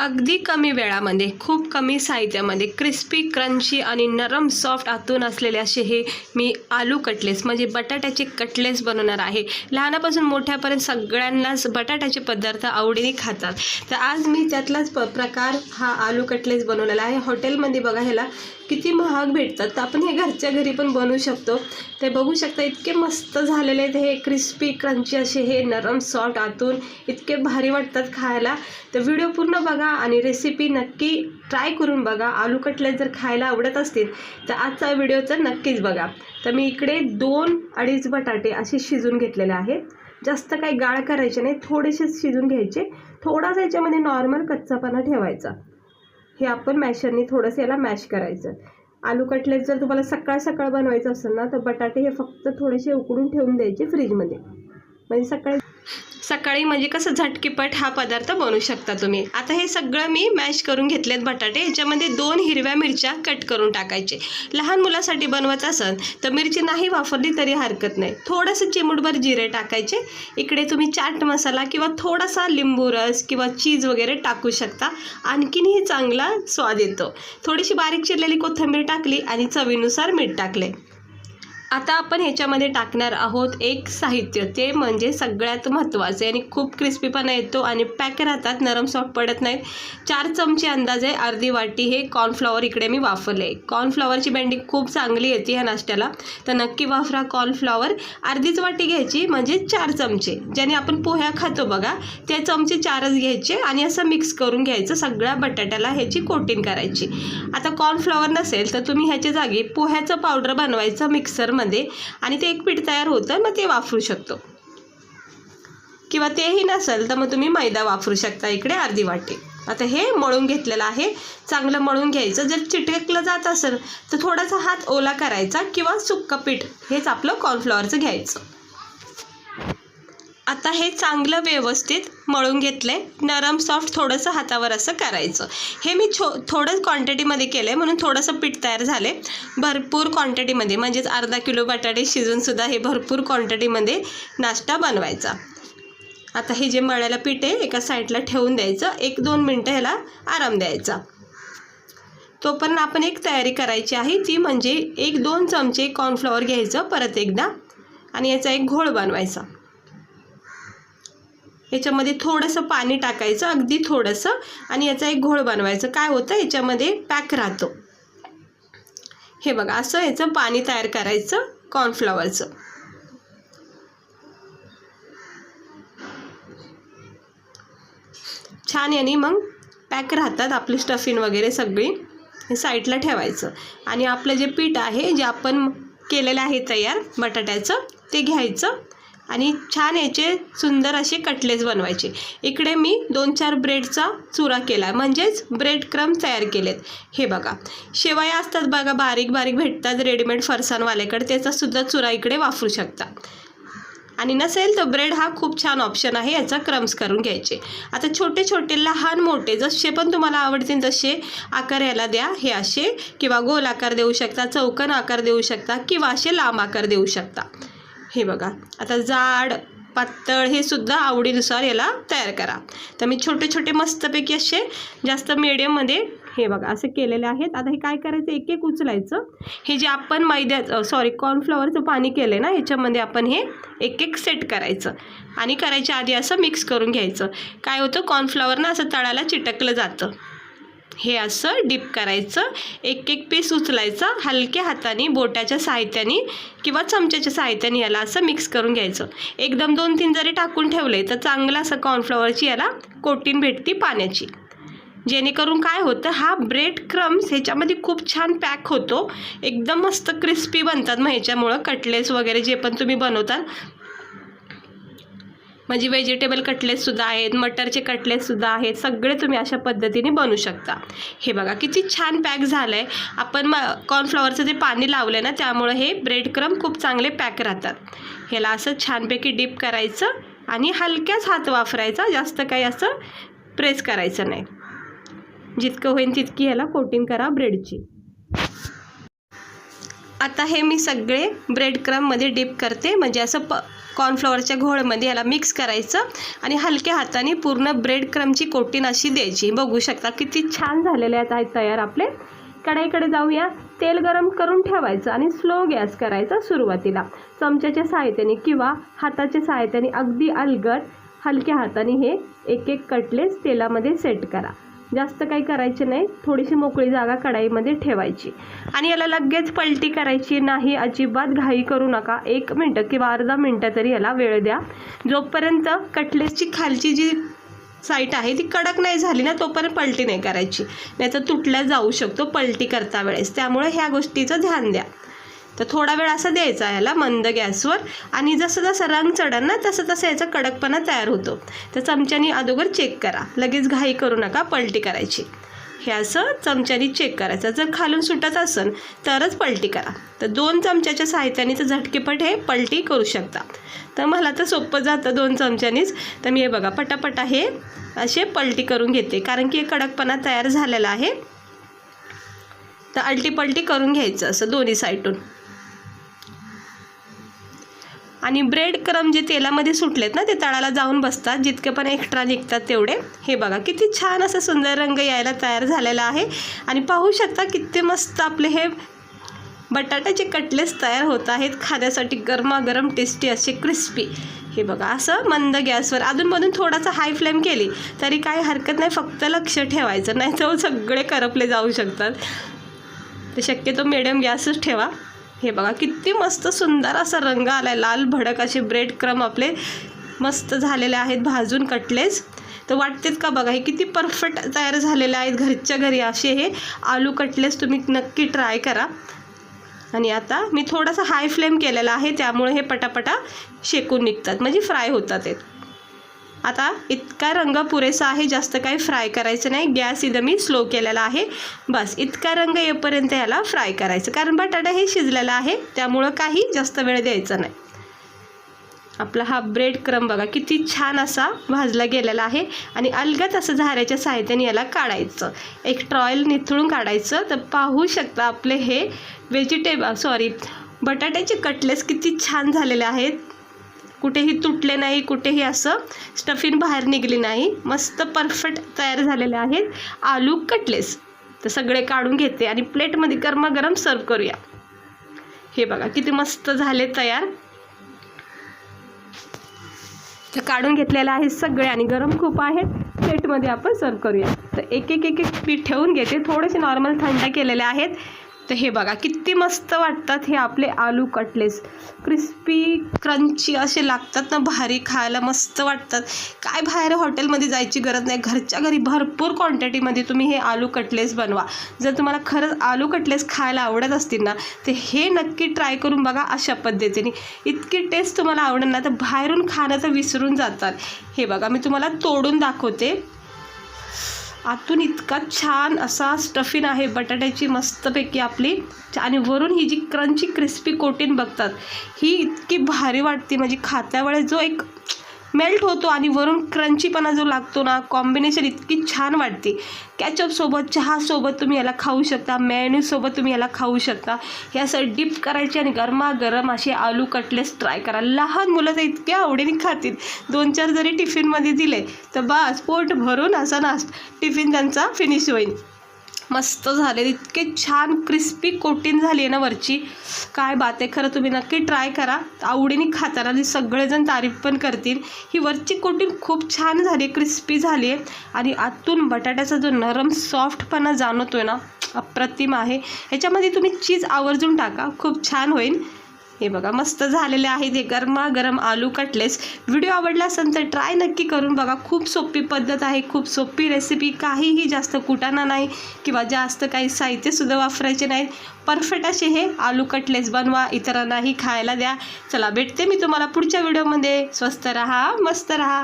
अगदी कमी वेळामध्ये खूप कमी साहित्यामध्ये क्रिस्पी क्रंची आणि नरम सॉफ्ट आतून असलेले असे हे मी आलू कटलेस म्हणजे बटाट्याचे कटलेस बनवणार आहे. लहानापासून मोठ्यापर्यंत सगळ्यांनाच बटाट्याचे पदार्थ आवडीने खातात. तर आज मी त्यातलाच प प्रकार हा आलू कटलेस बनवलेला आहे. हॉटेलमध्ये बघा ह्याला किती महाग भेटतात. तर आपण हे घरच्या घरी पण बनवू शकतो. ते बघू शकता इतके मस्त झालेले आहेत हे क्रिस्पी क्रंची असे हे नरम सॉफ्ट आतून इतके भारी वाटतात खायला. तर व्हिडिओ पूर्ण बघा. आणि रेसिपी नक्की ट्राय करून बघा. आलू कटलेट जर खायला आवडत असतील तर आजचा व्हिडिओ तर नक्कीच बघा. तर मी इकडे दोन अडीच बटाटे असे शिजून घेतलेले आहेत. जास्त काही गाळ करायचे नाही थोडेसेच शिजून घ्यायचे. थोडासा याच्यामध्ये नॉर्मल कच्चापणा ठेवायचा. हे आपण मॅशरनी थोडंसं याला मॅश करायचं. आलू कटलेट जर तुम्हाला सकाळ सकाळ बनवायचं असेल ना तर बटाटे हे फक्त थोडेसे उकडून ठेवून द्यायचे फ्रीजमध्ये म्हणजे सकाळी सकाळी म्हणजे कसं झटकीपट हा पदार्थ बनवू शकता तुम्ही. आता हे सगळं मी मॅश करून घेतलेत बटाटे. याच्यामध्ये दोन हिरव्या मिरच्या कट करून टाकायचे. लहान मुलासाठी बनवत असाल तर मिरची नाही वापरली तरी हरकत नाही. थोडंसं चिमूटभर जिरे टाकायचे. इकडे तुम्ही चाट मसाला किंवा थोडासा लिंबू रस किंवा चीज वगैरे टाकू शकता. आणखीनही चांगला स्वाद येतो. थोडीशी बारीक चिरलेली कोथिंबीर टाकली आणि चवीनुसार मीठ टाकले. आता आपण ह्याच्यामध्ये टाकणार आहोत एक साहित्य. ते म्हणजे सगळ्यात महत्त्वाचे आणि खूप क्रिस्पीपणा येतो आणि पॅक राहतात नरम सॉफ्ट पडत नाहीत. चार चमचे अंदाजे अर्धी वाटी हे कॉर्नफ्लॉवर इकडे मी वापरले कॉर्नफ्लॉवरची बँडिंग खूप चांगली येते ह्या नाश्त्याला. तर नक्की वापरा कॉर्नफ्लॉवर अर्धीच वाटी घ्यायची म्हणजे चार चमचे. ज्याने आपण पोह्या खातो बघा ते चमचे चारच घ्यायचे आणि असं मिक्स करून घ्यायचं सगळ्या बटाट्याला ह्याची कोटिंग करायची. आता कॉर्नफ्लॉवर नसेल तर तुम्ही ह्याच्या जागी पोह्याचं पावडर बनवायचं मिक्सर त्यामध्ये आणि ते एक पीठ तयार होतं मग ते वापरू शकतो. किंवा तेही नसेल तर मग तुम्ही मैदा वापरू शकता इकडे अर्धी वाटी. आता हे मळून घेतलेलं आहे. चांगलं मळून घ्यायचं. जर चिटकलं जात असेल तर थोडासा हात ओला करायचा किंवा सुक्क पीठ हेच आपलं कॉर्नफ्लॉवरचं घ्यायचं. आता हे चांगलं व्यवस्थित मळून घेतलं आहे नरम सॉफ्ट थोडंसं हातावर असं करायचं. हे मी छो थोडं क्वांटिटीमध्ये केलं आहे म्हणून थोडंसं पीठ तयार झाले भरपूर क्वांटिटीमध्ये म्हणजेच अर्धा किलो बटाटे शिजूनसुद्धा हे भरपूर क्वांटिटीमध्ये नाश्ता बनवायचा. आता हे जे मळ्याला पीठ आहे एका साईडला ठेवून द्यायचं. एक दोन मिनटं ह्याला आराम द्यायचा. तोपर्यंत आपण एक तयारी करायची आहे ती म्हणजे एक दोन चमचे कॉर्नफ्लॉवर घ्यायचं परत एकदा. आणि याचा एक घोळ बनवायचा. याच्यामध्ये थोडंसं पाणी टाकायचं अगदी थोडंसं. आणि याचा एक घोळ बनवायचं. काय होतं? याच्यामध्ये पॅक राहतो. हे बघा असं याचं पाणी तयार करायचं कॉर्नफ्लॉवरचं छान याने मग पॅक राहतात आपली स्टफिन वगैरे सगळी. हे साईडला ठेवायचं. आणि आपलं जे पीठ आहे जे आपण केलेलं आहे तयार बटाट्याचं ते घ्यायचं. आणि छान याचे सुंदर असे कटलेस बनवायचे. इकडे मी दोन चार ब्रेडचा चुरा केला म्हणजेच ब्रेड क्रम तयार केलेत. हे बघा. शेवया असतात बघा बारीक बारीक भेटतात रेडीमेड फरसाणवाल्याकडे त्याचासुद्धा चुरा इकडे वापरू शकता. आणि नसेल तर ब्रेड हा खूप छान ऑप्शन आहे याचा क्रम्स करून घ्यायचे. आता छोटे छोटे लहान मोठे जसे पण तुम्हाला आवडतील तसे आकार याला द्या. हे असे किंवा गोल आकार देऊ शकता चौकन आकार देऊ शकता किंवा असे लांब आकार देऊ शकता. हे बघा. आता जाड पातळ हे सुद्धा आवडीनुसार याला तयार करा. तर मी छोटे छोटे मस्तपैकी असे जास्त मिडियममध्ये हे बघा असे केलेले आहेत. आता हे काय करायचं? एक एक उचलायचं. हे जे आपण मैद्याचं सॉरी कॉर्नफ्लॉवरचं पाणी केलं आहे ना ह्याच्यामध्ये आपण हे एक एक सेट करायचं. आणि करायच्या आधी असं मिक्स करून घ्यायचं. काय होतं? कॉर्नफ्लॉवर ना असं तळाला चिटकलं जातं. हे असं डीप करायचं. एक एक पीस उचलायचं. हलक्या हाताने बोटाच्या साहित्याने किंवा चमच्याच्या साहित्याने याला असं मिक्स करून घ्यायचं. एकदम दोन तीन जरी टाकून ठेवले तर चांगलं असं कॉर्नफ्लॉवरची याला कोटीन भेटती पाण्याची. जेणेकरून काय होतं हा ब्रेड क्रम्स ह्याच्यामध्ये खूप छान पॅक होतो. एकदम मस्त क्रिस्पी बनतात मग ह्याच्यामुळं. कटलेस वगैरे जे पण तुम्ही बनवताल म्हणजे व्हेजिटेबल कटलेससुद्धा आहेत मटरचे कटलेससुद्धा आहेत सगळे तुम्ही अशा पद्धतीने बनवू शकता. हे बघा किती छान पॅक झालं आहे आपण म कॉर्नफ्लॉवरचं जे पाणी लावलं आहे ना त्यामुळं हे ब्रेड क्रम खूप चांगले पॅक राहतात. ह्याला असं छानपैकी डीप करायचं आणि हलक्याच हात वापरायचा जास्त काही असं प्रेस करायचं नाही. जितकं होईल तितकी ह्याला कोटिंग करा ब्रेडची आता हे मी सगळे ब्रेड क्रममध्ये डिप करते. म्हणजे असं प कॉर्नफ्लॉवरच्या घोळमध्ये याला मिक्स करायचं आणि हलक्या हाताने पूर्ण ब्रेड क्रमची कोटिंग अशी द्यायची. बघू शकता किती छान झालेले आहेत आहेत तयार आपले. कढईकडे जाऊया. तेल गरम करून ठेवायचं आणि स्लो गॅस करायचा सुरुवातीला. चमच्याच्या सहायत्याने किंवा हाताच्या सहाय्याने अगदी अलगट हलक्या हाताने हे एक एक कटलेस तेलामध्ये सेट करा. जास्त काही करायचे नाही. थोडीशी मोकळी जागा कढाईमध्ये ठेवायची. आणि याला लगेच पलटी करायची. नाही अजिबात घाई करू नका. एक मिनटं किंवा अर्धा मिनटं तरी याला वेळ द्या. जोपर्यंत कटलेसची खालची जी साईट आहे ती कडक नाही झाली ना तोपर्यंत पलटी नाही करायची. नाही तर तुटल्या जाऊ शकतो पलटी करता वेळेस. त्यामुळे ह्या गोष्टीचं ध्यान द्या. तर थोडा वेळ असा द्यायचा याला मंद गॅसवर. आणि जसं जसं रंग चढन ना तसं तसं याचा कडकपणा तयार होतो. तर चमच्यानी अगोदर चेक करा. लगेच घाई करू नका पलटी करायची. हे असं चमच्यानी चेक करायचं. जर खालून सुटत असेल तरच पलटी करा. तर दोन चमच्याच्या साहित्याने तर झटकेपट हे पलटी करू शकता. तर मला तर सोपं जातं दोन चमच्यानीच. तर मी हे बघा पटापटा हे असे पलटी करून घेते. कारण की हे कडकपणा तयार झालेला आहे. तर अलटी पलटी करून घ्यायचं असं दोन्ही साईडून आणि ब्रेड क्रम जे तेलामध्ये सुटलेत ना ते तळाला जाऊन बसतात. जितके पण एक्स्ट्रा निघतात तेवढे. हे बघा किती छान असं सुंदर रंग यायला तयार झालेला आहे. आणि पाहू शकता किती मस्त आपले हे बटाट्याचे कटलेस तयार होत आहेत. खाण्यासाठी गरमागरम टेस्टी असे क्रिस्पी हे बघा असं मंद गॅसवर. अधूनमधून थोडासा हाय फ्लेम केली तरी काही हरकत नाही. फक्त लक्ष ठेवायचं नाही तर सगळे करपले जाऊ शकतात. तर शक्यतो मिडियम गॅसच ठेवा. हे बघा किती मस्त सुंदर असा रंग आला आहे लाल भडक असे ब्रेड क्रम आपले मस्त झालेले आहेत भाजून कटलेस तर वाटतेत का बघा हे किती परफेक्ट तयार झालेले आहेत घरच्या घरी असे हे. आलू कटलेस तुम्ही नक्की ट्राय करा. आणि आता मी थोडासा हाय फ्लेम केलेला आहे त्यामुळे हे पटापटा शेकून निघतात म्हणजे फ्राय होतात ते. आता इतका रंग पुरेसा आहे जास्त काही फ्राय करायचं नाही. गॅस इथं मी स्लो केलेला आहे. बस इतका रंग येईपर्यंत याला फ्राय करायचं. कारण बटाटा हे शिजलेला आहे त्यामुळं काही जास्त वेळ द्यायचा नाही. आपला हा ब्रेड क्रम बघा किती छान असा भाजला गेलेला आहे. आणि अलगत असं झाऱ्याच्या साहित्याने याला काढायचं. एक ट्रॉयल निथळून काढायचं. तर पाहू शकता आपले हे व्हेजिटेबल सॉरी बटाट्याचे कटलेस किती छान झालेले आहेत. कुठेही तुटले नाही कुठेही असं स्टफिन बाहेर निघली नाही. मस्त परफेक्ट तयार झालेले आहेत. आलू कटलेस तर सगळे काढून घेते आणि प्लेटमध्ये गरमागरम सर्व करूया. हे बघा किती मस्त झाले तयार. तर काढून घेतलेले आहेत सगळे आणि गरम खूप आहेत. प्लेटमध्ये आपण सर्व करूया. तर एक एक एक एक पीठ ठेवून घेते. थोडेसे नॉर्मल थंड केलेले आहेत. तर हे बघा किती मस्त वाटतात हे आपले आलू कटलेस. क्रिस्पी क्रंची असे लागतात ना भारी खायला मस्त वाटतात. काय बाहेर हॉटेलमध्ये जायची गरज नाही. घरच्या घरी भरपूर क्वांटिटीमध्ये तुम्ही हे आलू कटलेस बनवा. जर तुम्हाला खरंच आलू कटलेस खायला आवडत असतील ना तर हे नक्की ट्राय करून बघा अशा पद्धतीने. इतकी टेस्ट तुम्हाला आवडेल ना तर बाहेरून खाणं तर विसरून जातात हे बघा मी तुम्हाला तोडून दाखवते. आतून इतका छान असा स्टफिन आहे बटाट्याची मस्तपैकी आपली. आणि वरून ही जी क्रंची क्रिस्पी कोटीन बघतात ही इतकी भारी वाटते. म्हणजे खात्यावेळेस जो एक मेल्ट होतो आणि वरून क्रंचीपणा जो लागतो ना कॉम्बिनेशन इतकी छान वाटते. कॅचअपसोबत चहासोबत तुम्ही याला खाऊ शकता मेन्यूसोबत तुम्ही याला खाऊ शकता. हे असं डिप करायचे आणि गरमागरम असे आलू कटलेस ट्राय करा. लहान मुलं तर इतक्या आवडीने खातील. दोन चार जरी टिफिनमध्ये दिले तर बस पोट भरून असा नाश टिफिन त्यांचा फिनिश होईल. मस्त झाले इतके छान क्रिस्पी कोटिंग झाली आहे ना वरची. काय बात आहे खरं तुम्ही नक्की ट्राय करा. आवडीने खाताना सगळेजण तारीफ पण करतील. ही वरची कोटिंग खूप छान झाली आहे क्रिस्पी झाली आहे. आणि आतून बटाट्याचा जो नरम सॉफ्टपणा जाणवतो आहे ना अप्रतिम आहे. ह्याच्यामध्ये तुम्ही चीज आवर्जून टाका खूप छान होईल. हे बघा मस्त झालेले आहेत हे गरमागरम आलू कटलेस. व्हिडिओ आवडला असेल तर ट्राय नक्की करून बघा. खूप सोपी पद्धत आहे खूप सोपी रेसिपी काहीही जास्त कुटाणा नाही किंवा जास्त काही साहित्यसुद्धा वापरायचे नाहीत. परफेक्ट असे हे आलू कटलेस. बनवा इतरांनाही खायला द्या. चला भेटते मी तुम्हाला पुढच्या व्हिडिओमध्ये. स्वस्त राहा मस्त राहा.